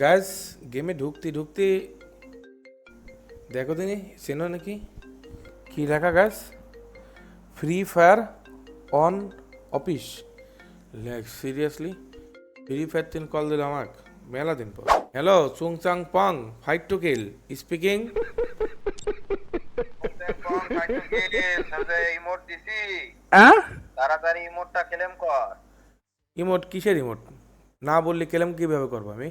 Gas গেমে ঢুকতে ঢুকতে দেখো তিনি চেনো নাকি? কি লেখা gas free fire on office লেখ সিরিয়াসলি ফ্রি ফায়ার তিন কল দিল আমাক। মেলা দিন পর। হ্যালো চুং চাং পং ফাইট টু কিল স্পিকিং তাড়াতাড়ি ইমোটটা ক্লেম কর ইমোট কিসের ইমোট না বললে কেলাম কীভাবে করব আমি?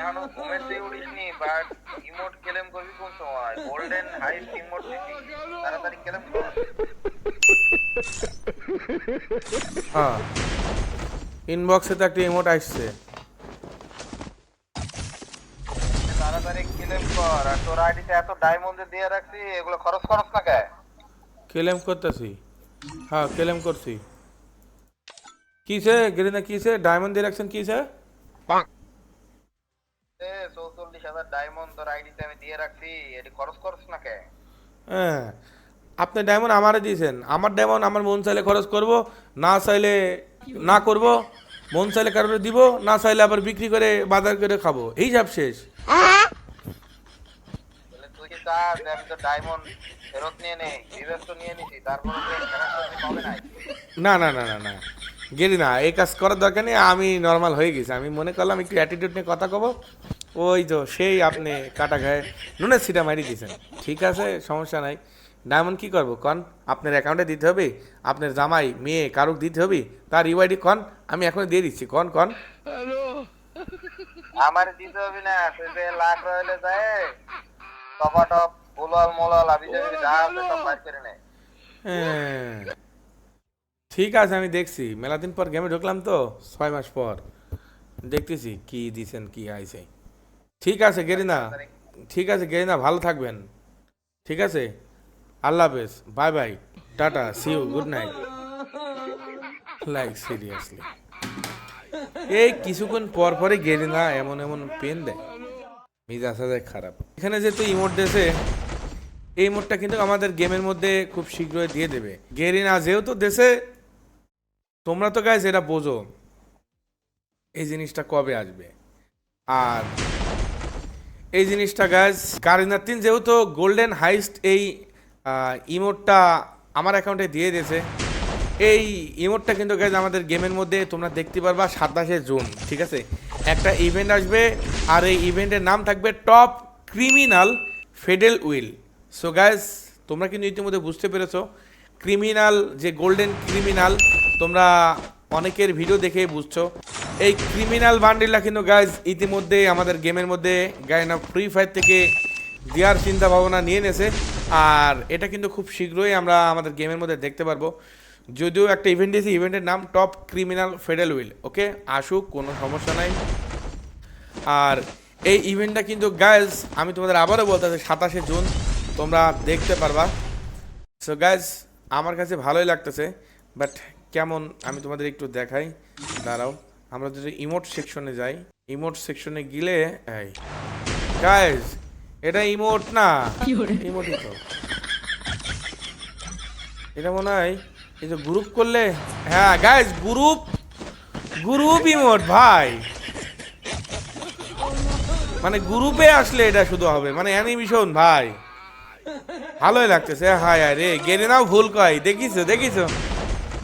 এখনও ঘুমের থেকে উঠিসনি বাট ইমোট ক্লেম করবি কোন সময়? গোল্ডেন হাইট ইমোট দিছি তাড়াতাড়ি ক্লেম কর। হ্যাঁ। ইনবক্সে তো একটা ইমোট আসছে। তাড়াতাড়ি ক্লেম কর। আর তোর আইডিতে এত ডায়মন্ড দিয়ে রাখছি এগুলো খরচ খরচ না কে? কেলেম করতেছি। হ্যাঁ কেলেম করছি। কিসে গেরিনা কিসে ডায়মন্ড দিয়ে রাখছেন কিসে এ চৌচল্লিশ হাজার ডায়মন্ড তোর আইডিতে আমি দিয়ে রাখছি এটি খরচ খরচ না কে? হ্যাঁ আপনি ডায়মন্ড আমারে দিয়েছেন। আমার ডায়মন্ড আমার মন চাইলে খরচ করব না চাইলে না করব মন চাইলে কারণে দিব না চাইলে আবার বিক্রি করে বাজার করে খাব। এই সব শেষ। না না না না না। গেলি না এই কাজ করার দরকার নেই আমি নর্মাল হয়ে গেছি। আমি মনে করলাম একটু অ্যাটিটিউড নিয়ে কথা কব। ওই তো সেই আপনি কাটা খায় নুনের সিটা মারি দিয়েছেন। ঠিক আছে সমস্যা নাই। ডায়মন্ড কি করব কন? আপনার অ্যাকাউন্টে দিতে হবে আপনার জামাই মেয়ে কারুক দিতে হবে তার ইউআইডি কন? আমি এখন দিয়ে দিচ্ছি কন কন? আমার দিতে হবে না যে লাখ রয়েলে যায় টপা টপ বুলাল মোলাল আবি যাবি যা আছে সব বাইর করে নে। হ্যাঁ। ঠিক আছে, আমি দেখছি। মেলা দিন পর গেমে ঢুকলাম তো, ছয় মাস পর। দেখতেছি কি দিছেন, কি আইছে। ঠিক আছে, গেরিনা। ঠিক আছে, গেরিনা, ভালো থাকবেন। ঠিক আছে? আল্লাহ হাফেজ। Bye bye. Tata. See you good night like seriously এই কিছুক্ষণ পর পরে গেরিনা এমন এমন পেন দেয়। মিজাজ হাজার খারাপ। এখানে যেহেতু ইমোট দেশে এই মোডটা কিন্তু আমাদের গেমের মধ্যে খুব শীঘ্রই দিয়ে দেবে। গেরিনা যেহেতু দেশে তোমরা তো গাইজ এটা বোঝো। এই জিনিসটা কবে আসবে? আর এই জিনিসটা গাইজ গারিনার তিন যেহেতু গোল্ডেন হাইস্ট এই ইমোটটা আমার অ্যাকাউন্টে দিয়ে দিয়েছে। এই ইমোটটা কিন্তু গাইজ আমাদের গেমের মধ্যে তোমরা দেখতে পারবা সাতাশে জুন, ঠিক আছে? একটা ইভেন্ট আসবে আর এই ইভেন্টের নাম থাকবে top criminal faded wheel so guys তোমরা কিন্তু ইতিমধ্যে বুঝতে পেরেছ ক্রিমিনাল যে গোল্ডেন ক্রিমিনাল তোমরা অনেকের ভিডিও দেখে বুঝছ। এই ক্রিমিনাল বান্ডিলটা কিন্তু গাইজ ইতিমধ্যে আমাদের গেমের মধ্যে গায়না ফ্রি ফায়ার থেকে দেওয়ার চিন্তা ভাবনা নিয়ে নেছে আর এটা কিন্তু খুব শীঘ্রই আমরা আমাদের গেমের মধ্যে দেখতে পারব। যদিও একটা ইভেন্ট দিয়েছি ইভেন্টের নাম top criminal faded wheel okay আসুক, কোনো সমস্যা নাই। আর এই ইভেন্টটা কিন্তু গাইজ আমি তোমাদের আবারও বলতে চাই, সাতাশে জুন তোমরা দেখতে পারবা। সো গাইজ আমার কাছে ভালোই লাগতেছে বাট কেমন আমি তোমাদের একটু দেখাই। দাঁড়াও আমরা যদি ইমোট সেকশনে যাই ইমোট সেকশনে গেলে এই গাইজ এটা ইমোট না। ইমোটই তো। এটা মনে হয় এই যে গ্রুপ করলে হ্যাঁ গাইজ গ্রুপ গ্রুপ ইমোট ভাই। মানে গ্রুপে আসলে এটা শুধু হবে মানে অ্যানিমেশন ভাই। ভালোই লাগতেছে হায় হাই রে নাও ভুল কয় দেখিছো দেখিছো।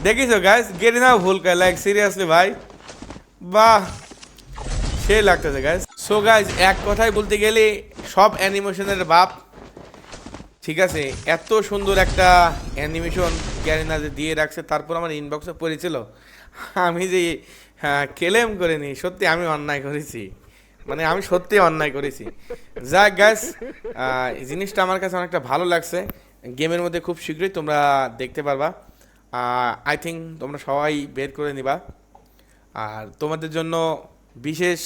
দেখিছো গাইস গেরিনাও ভুল কয় লাইক সিরিয়াসলি ভাই। বাহ সে লাগতেছে গাইস সো গাইস এক কথায় বলতে গেলে সব অ্যানিমেশনের বাপ। ঠিক আছে, এত সুন্দর একটা অ্যানিমেশন গ্যারিনা যে দিয়ে রাখছে, তারপর আমার ইনবক্সে পড়েছিল। আমি যে হ্যাঁ ক্লেম করিনি সত্যি আমি অন্যায় করেছি। মানে আমি সত্যি অন্যায় করেছি। যাক গ্যাস জিনিসটা আমার কাছে অনেকটা ভালো লাগছে। গেমের মধ্যে খুব শীঘ্রই তোমরা দেখতে পারবা। আই থিঙ্ক তোমরা সবাই বের করে নিবা। আর তোমাদের জন্য বিশেষ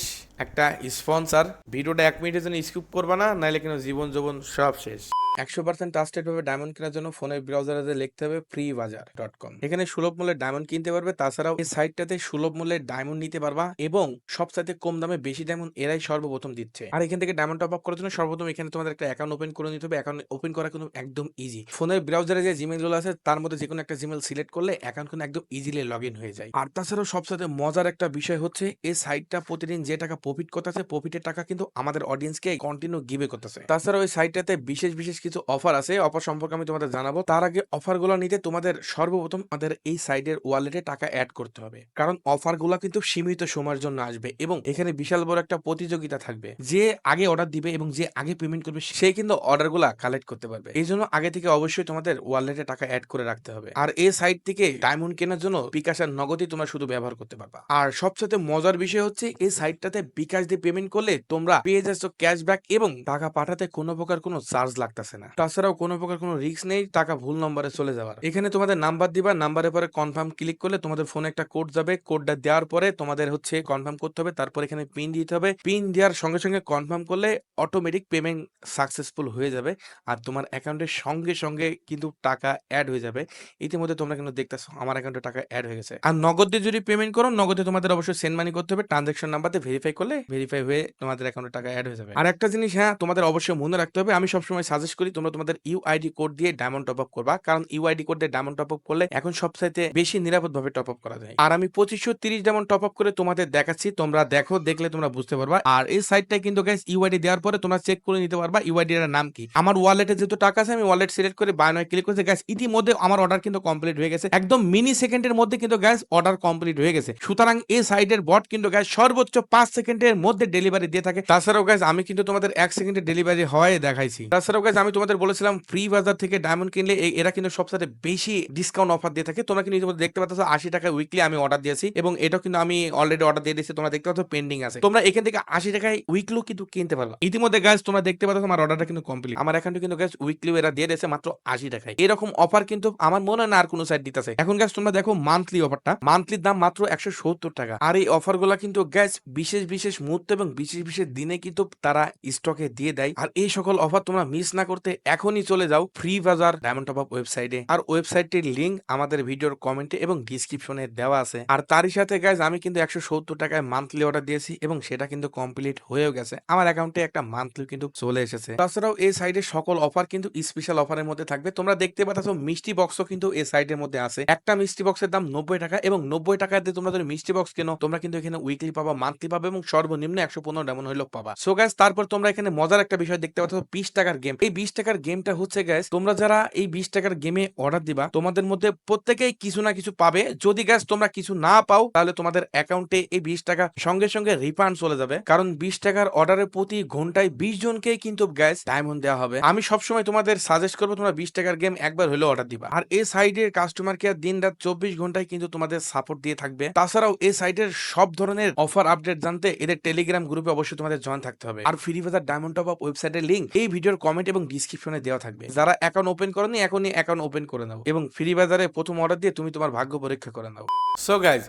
একটা স্পন্সার ভিডিওটা এক মিনিটের জন্য স্কিপ করবা না নাহলে কিন্তু জীবন জীবন সব শেষ। একশো পার্সেন্ট ট্রাস্টেড ভাবে ডায়মন্ড কেনার জন্য ফোনের ব্রাউজারে লিখতে হবে ফ্রি বাজার ডট কম এখানে সুলভ মূল্যে ডায়মন্ড কিনতে পারবে, তাছাড়াও এই সাইটটাতে সুলভ মূল্যে ডায়মন্ড নিতে পারবা এবং সবচাইতে কম দামে বেশি ডায়মন্ড এরাই সর্বপ্রথম দিচ্ছে। আর এখান থেকে ডায়মন্ড টপ আপ করার জন্য সর্বপ্রথম এখানে তোমাদের একটা অ্যাকাউন্ট ওপেন করে নিতে হবে। অ্যাকাউন্ট ওপেন করা কিন্তু একদম ইজি ফোনের ব্রাউজারে যে জিমেলগুলো আছে, তার মধ্যে যে কোনো একটা জিমেল সিলেক্ট করলে অ্যাকাউন্ট কিন্তু একদম ইজিলি লগ ইন হয়ে যায়। আর তাছাড়াও সবসাথে মজার একটা বিষয় হচ্ছে, এই সাইটটা প্রতিদিন যে টাকা প্রফিট করতেছে প্রফিটের টাকা কিন্তু আমাদের অডিয়েন্সকে কন্টিনিউ গিভে করতেছে। তাছাড়াও ওই সাইটটাতে বিশেষ বিশেষ কিছু অফার আছে। অফার সম্পর্কে আমি তোমাদের জানাব। তার আগে অফারগুলো নিতে তোমাদের সর্বপ্রথম আমাদের এই সাইটের ওয়ালেটে টাকা অ্যাড করতে হবে। কারণ অফারগুলো কিন্তু সীমিত সময়ের জন্য আসবে এবং এখানে বিশাল বড় একটা প্রতিযোগিতা থাকবে। যে আগে অর্ডার দিবে এবং যে আগে পেমেন্ট করবে, সে কিন্তু অর্ডারগুলো কালেক্ট করতে পারবে। এই জন্য আগে থেকে অবশ্যই তোমাদের ওয়ালেটে টাকা অ্যাড করে রাখতে হবে। আর এই সাইট থেকে ডায়মন্ড কেনার জন্য বিকাশ আর নগদই তোমরা শুধু ব্যবহার করতে পারবা। আর সবচেয়ে মজার বিষয় হচ্ছে, এই সাইটটাতে বিকাশ দিয়ে পেমেন্ট করলে তোমরা পেয়ে যাচ্ছ ক্যাশব্যাক এবং টাকা পাঠাতে কোনো প্রকার কোনো চার্জ লাগতেছে না। তাছাড়াও কোনো প্রকার কোনো রিস্ক নেই, টাকা ভুল নম্বরে চলে যাওয়ার। এখানে তোমাদের নাম্বার দিবা নাম্বারের পরে কনফার্ম ক্লিক করলে তোমাদের ফোনে একটা কোড যাবে। কোডটা দেওয়ার পরে তোমাদের হচ্ছে কনফার্ম করতে হবে, তারপর এখানে পিন দিতে হবে। পিন দেওয়ার সঙ্গে সঙ্গে কনফার্ম করলে অটোমেটিক পেমেন্ট সাকসেসফুল হয়ে যাবে আর তোমার অ্যাকাউন্টের সঙ্গে সঙ্গে কিন্তু টাকা অ্যাড হয়ে যাবে। ইতিমধ্যে তোমরা কিন্তু দেখতেছো, আমার অ্যাকাউন্টে টাকা অ্যাড হয়ে গেছে। আর নগদ যদি পেমেন্ট করো, নগদে তোমাদের অবশ্যই সেন্ড মানি করতে হবে। ট্রানজাকশন নাম্বারতে ভেরিফাই করলে ভেরিফাই হয়ে তোমাদের অ্যাকাউন্টে টাকা অ্যাড হয়ে যাবে। আর একটা জিনিস হ্যাঁ তোমাদের অবশ্যই মনে রাখতে হবে, আমি সবসময় সাজেস্ট করি, তোমরা তোমাদের ইউআইডি কোড দিয়ে ডায়মন্ড টপ আপ করবা। কারণ ইউআইডি কোড দিয়ে ডায়মন্ড টপ আপ করলে এখন সবচাইতে বেশি নিরাপদ ভাবে টপ আপ করা যায়। আর আমি পঁচিশশো তিরিশ ডায়মন্ড টপ আপ করে তোমাদের দেখাচ্ছি, তোমরা দেখো, দেখলে তোমরা বুঝতে পারবা। আর এই সাইটটা কিন্তু গাইস ইউআইডি দেওয়ার পরে তোমরা চেক করে নিতে পারবা ইউআইডি এর নাম কি। আমার ওয়ালেটে যেহেতু টাকা আছে, আমি ওয়ালেট সিলেক্ট করে বাই নয় ক্লিক করেছি। গ্যাস ইতিমধ্যে আমার অর্ডার কিন্তু কমপ্লিট হয়ে গেছে। একদম মিনি সেকেন্ডের মধ্যে কিন্তু গ্যাস অর্ডার কমপ্লিট হয়ে গেছে। সুতরাং এই সাইডের বট কিন্তু গ্যাস সর্বোচ্চ পাঁচ সেকেন্ডের মধ্যে ডেলিভারি দিয়ে থাকে। তাছাড়াও গ্যাস আমি কিন্তু তোমাদের এক সেকেন্ডের ডেলিভারি হওয়াই দেখাইছি। তাছাড়াও গ্যাস আমি তোমাদের বলেছিলাম ফ্রি বাজার থেকে ডায়মন্ড কিনলে এরা কিন্তু সবসাথে বেশি ডিসকাউন্ট অফার দিয়ে থাকে। তোমরা কিন্তু ইতিমধ্যে দেখতে পাচ্ছ, আশি টাকা উইকলি আমি অর্ডার দিয়েছি এবং এটাও কিন্তু আমি অলরেডি অর্ডার দিয়ে দিয়েছি, তোমরা দেখতে পাচ্ছ পেন্ডিং আছে। তোমরা এখান থেকে আশি টাকায় উইকলিও কিন্তু কিনতে পারবা। ইতিমধ্যে গ্যাস তোমরা দেখতে পাচ্ছ আমার অর্ডারটা কিন্তু কমপ্লিট আমার অ্যাকাউন্টে কিন্তু গ্যাস উইকলি এরা দিয়ে দিয়েছে মাত্র আশি টাকায়। এরকম অফার কিন্তু আমার মনে হয় না আর কোনো সাইট দিতেছে। এখন গ্যাস তোমরা দেখো মান্থলি অফারটা মান্থলির দাম মাত্র একশো সত্তর টাকা। আর এই অফারগুলা কিন্তু গ্যাস বিশেষ বিশেষ মুহূর্তে এবং বিশেষ বিশেষ দিনে কিন্তু তারা স্টকে দিয়ে দেয়। আর এই সকল অফার তোমরা মিস না করতে এখনই চলে যাও ফ্রি বাজার ডায়মন্ড টপ আপ ওয়েবসাইটে আর ওয়েবসাইটটির লিঙ্ক আমাদের ভিডিওর কমেন্টে এবং ডিসক্রিপশনে দেওয়া আছে। আর তারই সাথে গাইজ আমি কিন্তু একশো সত্তর টাকায় মান্থলি অর্ডার দিয়েছি এবং সেটা কিন্তু কমপ্লিট হয়েও গেছে। আমার অ্যাকাউন্টে একটা মান্থলি কিন্তু চলে এসেছে। তাছাড়াও এই সাইডে সকল অফার কিন্তু স্পেশাল অফারের মধ্যে থাকবে। তোমরা দেখতে পাচ্ছ মিষ্টি বক্সও কিন্তু এই সাইডের মধ্যে আছে। একটা মিষ্টি বক্সের দাম নব্বই টাকা এবং নব্বই টাকা দিয়ে তোমরা যদি মিষ্টি বক্স কেনো, তোমরা কিন্তু এখানে উইকলি পাবা মান্থলি পাবে এবং সর্বনিম্ন একশো পনেরো ডেমন হইলেও পাবা। সো গ্যাস তারপর তোমরা এখানে মজার একটা বিষয় দেখতে পাচ্ছ, বিশ টাকার গেম এই বিশ টাকার গেমটা হচ্ছে গ্যাস তোমরা যারা এই বিশ টাকার গেমে অর্ডার দিবা, তোমাদের মধ্যে প্রত্যেকেই কিছু না কিছু পাবে। যদি গ্যাস তোমরা কিছু না পাও, তাহলে তোমাদের অ্যাকাউন্টে এই বিশ টাকা সঙ্গে সঙ্গে রিফান্ড চলে যাবে। কারণ বিশ টাকার অর্ডারের প্রতি ঘন্টায় বিশ জনকেই কিন্তু গ্যাস ডায়মন্ড দেওয়া হবে। আমি সবসময় তোমাদের সাজেস্ট করব, তোমরা বিশ টাকার গেম একবার হলেও অর্ডার দিবা। আর এই সাইডের কাস্টমার কেয়ার দিন রাত চব্বিশ ঘন্টায় কিন্তু তোমাদের সাপোর্ট দিয়ে থাকবে। তাছাড়াও এই সাইটের সব ধরনের অফার আপডেট জানতে এদের টেলিগ্রাম গ্রুপে অবশ্যই তোমাদের জয়েন থাকতে হবে। আর free Bazar diamond top up ওয়েবসাইটের লিঙ্ক এই ভিডিওর কমেন্ট এবং ডিসক্রিপশনে দেওয়া থাকবে। যারা অ্যাকাউন্ট ওপেন করেনি এখনই অ্যাকাউন্ট ওপেন করে নাও এবং ফ্রি বাজারে প্রথম অর্ডার দিয়ে তুমি তোমার ভাগ্য পরীক্ষা করে নাও। সো গাইজ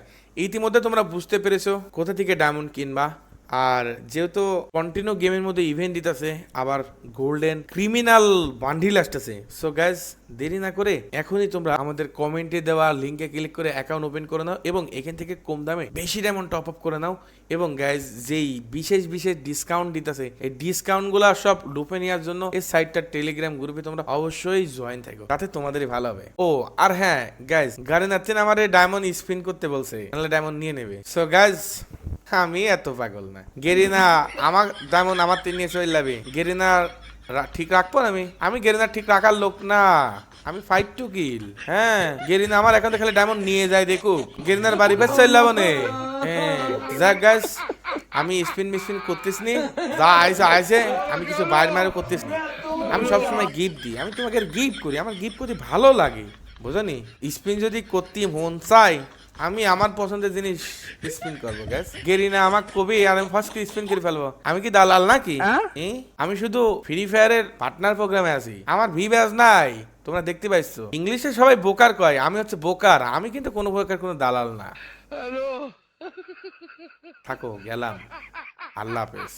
ইতিমধ্যে তোমরা বুঝতে পেরেছ কোথা থেকে ডায়মন্ড কিনবা। আর যেহেতু কন্টিনিউ গেমের মধ্যে ইভেন্ট দিতেছে, আবার গোল্ডেন ক্রিমিনাল বান্ডিল আসতেছে। সো গ্যাস দেরি না করে এখনই তোমরা আমাদের কমেন্টে দেওয়া লিঙ্কে ক্লিক করে অ্যাকাউন্ট ওপেন করে নাও এবং এখান থেকে কম দামে বেশি ডায়মন্ড টপ আপ করে নাও। এবং গ্যাস যেই বিশেষ বিশেষ ডিসকাউন্ট দিতেছে, এই ডিসকাউন্টগুলা সব লুপে নেওয়ার জন্য এই সাইটটার টেলিগ্রাম গ্রুপে তোমরা অবশ্যই জয়েন থাকো। তাতে তোমাদেরই ভালো হবে। ও, আর হ্যাঁ গ্যাস গাড়ি নাচ্ছেন আমার ডায়মন্ড স্পিন করতে বলছে। তাহলে ডায়মন্ড নিয়ে নেবে। সো গ্যাস আমি এত পাগল না। গেরিনা, আমার, যেমন আমার তিন নিয়ে চলে যাবে, গেরিনা ঠিক রাখব আমি? আমি গেরিনা ঠিক রাখার লোক না। আমি ফাইট টু কিল হ্যাঁ? গেরিনা আমার এখন খালি ডায়মন্ড নিয়ে যায়, দেখুক। গেরিনার বাড়ি পেয়ে চলে যাব নে। হ্যাঁ আমি স্পিন মিসপিন করতেছ নি। যা আইসে আইসে আমি কিছু বাইর মারও করতেছ নি। আমি সবসময় গিফট দিই। আমি তোমাকে গিফট করি। আমার গিফট করতে ভালো লাগে। বুঝনি স্পিন যদি করতে, মন চাই আমি আমার পছন্দের জিনিস স্পিন করব গ্যাস গেরিনা আমাকে কবি আর আমি ফার্স্ট স্পিন করে ফেলব। আমি কি দালাল নাকি? এ? আমি শুধু ফ্রি ফায়ারের পার্টনার প্রোগ্রামে আছি। আমার ভি ব্যাজ নাই। তোমরা দেখতে পাইছো। ইংলিশে সবাই বোকার কয় আমি হচ্ছে বোকার। আমি কিন্তু কোনো প্রকার কোনো দালাল না। থাকো গেলাম। আল্লাহ হাফেজ।